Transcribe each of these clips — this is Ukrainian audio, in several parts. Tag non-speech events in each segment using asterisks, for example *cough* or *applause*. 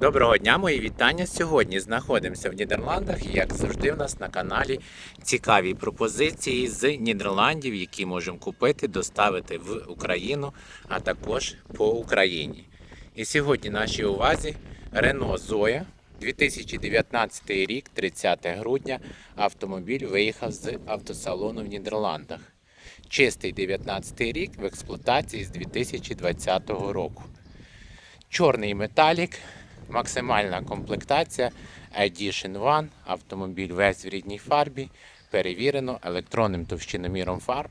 Доброго дня, мої вітання. Сьогодні знаходимося в Нідерландах і, як завжди, в нас на каналі цікаві пропозиції з Нідерландів, які можемо купити, доставити в Україну, а також по Україні. І сьогодні нашій увазі Renault Zoe 2019 рік, 30 грудня. Автомобіль виїхав з автосалону в Нідерландах. Чистий 19 рік в експлуатації з 2020 року. Чорний металік, максимальна комплектація Edition One, автомобіль весь в рідній фарбі, перевірено електронним товщиноміром фарб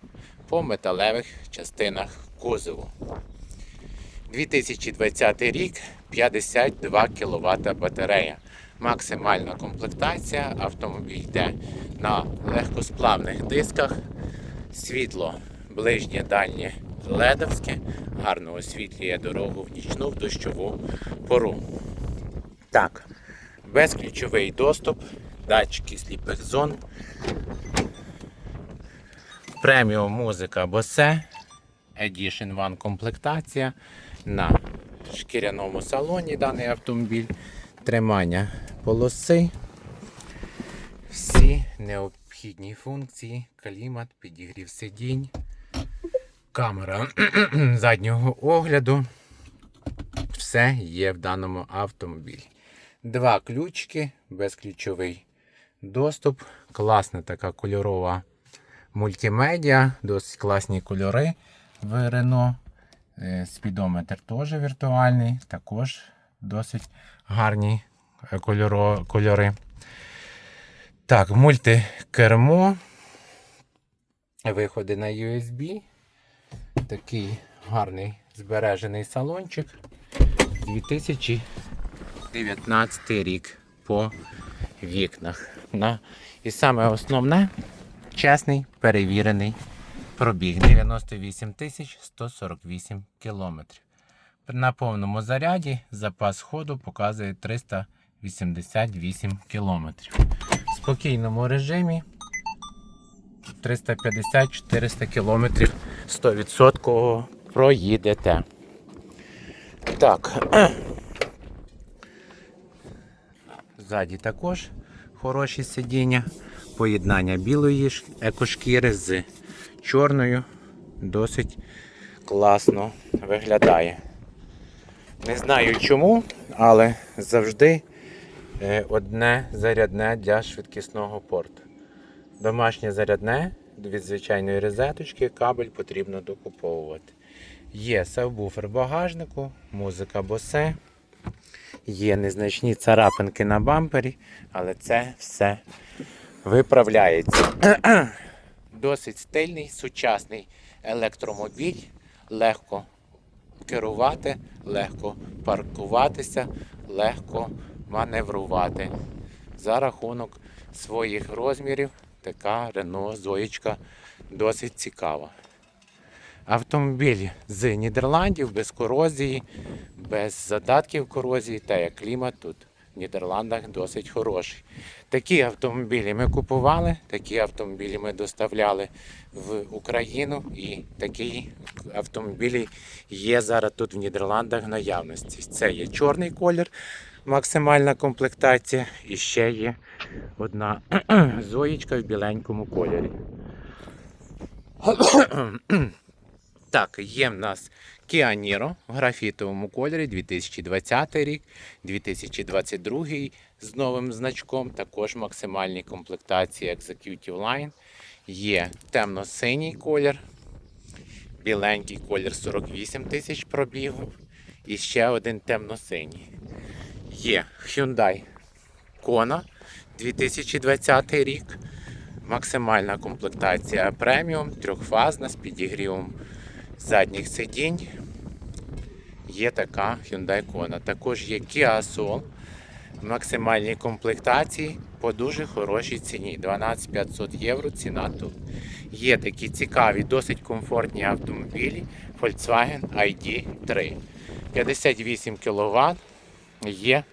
по металевих частинах кузову. 2020 рік 52 кВт батарея. Максимальна комплектація. Автомобіль йде на легкосплавних дисках. Світло ближнє, дальнє ледовське, гарно освітлює дорогу в нічну в дощову пору. Так, безключовий доступ, датчики сліпих зон, преміум музика Bose, Edition One комплектація на шкіряному салоні даний автомобіль, тримання полоси, всі необхідні функції, клімат, підігрів сидінь, камера *clears throat* заднього огляду. Все є в даному автомобілі. Два ключики, безключовий доступ, класна така кольорова мультимедіа, досить класні кольори в Renault. Е, Спідометр теж віртуальний, також досить гарні е, кольоро- кольори. Так, мультикермо. Виходи на USB. Такий гарний збережений салончик. 2019 рік по вікнах. На. І саме основне чесний перевірений пробіг 98 148 кілометрів. На повному заряді запас ходу показує 388 кілометрів. В спокійному режимі 350-400 кілометрів 100% проїдете. Так. Ззаді також хороші сидіння. Поєднання білої екошкіри з чорною досить класно виглядає. Не знаю чому, але завжди е, одне зарядне для швидкісного порту. Домашнє зарядне від звичайної розеточки, кабель потрібно докуповувати. Є сабвуфер багажнику, музика босе, є незначні царапинки на бампері, але це все виправляється. *clears throat* Досить стильний, сучасний електромобіль, легко керувати, легко паркуватися, легко маневрувати. За рахунок своїх розмірів така Renault Зоєчка досить цікава. Автомобіль з Нідерландів без корозії, без задатків корозії, та як клімат тут в Нідерландах досить хороший. Такі автомобілі ми купували, такі автомобілі ми доставляли в Україну, і такі автомобілі є зараз тут в Нідерландах в наявності. Це є чорний колір, максимальна комплектація, і ще є одна *clears throat* зоєчка в біленькому кольорі. *clears throat* *clears throat* Так, є в нас Kia Niro в графітовому кольорі 2020 рік, 2022 з новим значком, також максимальні комплектації Executive Line. Є темно-синій колір, біленький колір 48 тисяч пробігу і ще один темно-синій. Є Hyundai Kona 2020 рік. Максимальна комплектація преміум, трьохфазна з підігрівом задніх сидінь. Є така Hyundai Kona. Також є Kia Soul в максимальній комплектації по дуже хорошій ціні. 12 500 євро ціна тут. Є такі цікаві, досить комфортні автомобілі Volkswagen ID3. 58 кВт. Є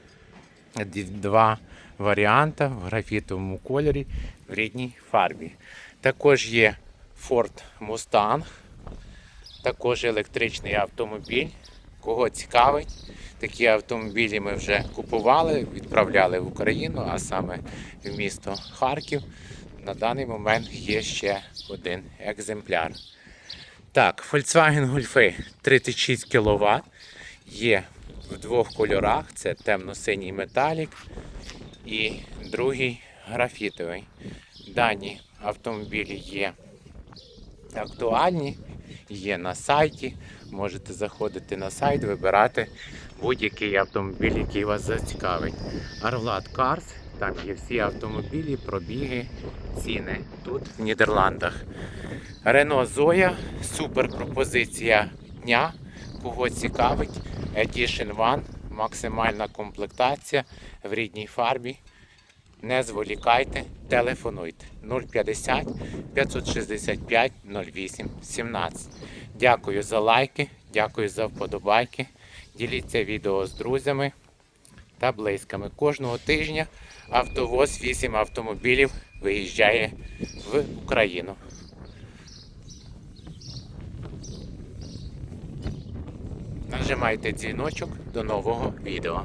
два варіанти в графітовому кольорі в рідній фарбі. Також є Ford Mustang, також електричний автомобіль. Кого цікавить, Такі автомобілі ми вже купували, відправляли в Україну, а саме в місто Харків. На даний момент є ще один екземпляр. Так, Volkswagen Golf 36 кВт. Є в двох кольорах: це темно-синій металік і другий графітовий. Дані автомобілі є актуальні, є на сайті. Можете заходити на сайт, вибирати будь-який автомобіль, який вас зацікавить. Арвлад Cars, там є всі автомобілі, пробіги, ціни тут в Нідерландах. Рено Зоя, супер пропозиція дня. Кого цікавить, Edition One, максимальна комплектація в рідній фарбі. Не зволікайте, телефонуйте 050 565 08 17. Дякую за лайки, дякую за вподобайки. Діліться відео з друзями та близькими. Кожного тижня автовоз 8 автомобілів виїжджає в Україну. Нажимайте дзвіночок до нового відео.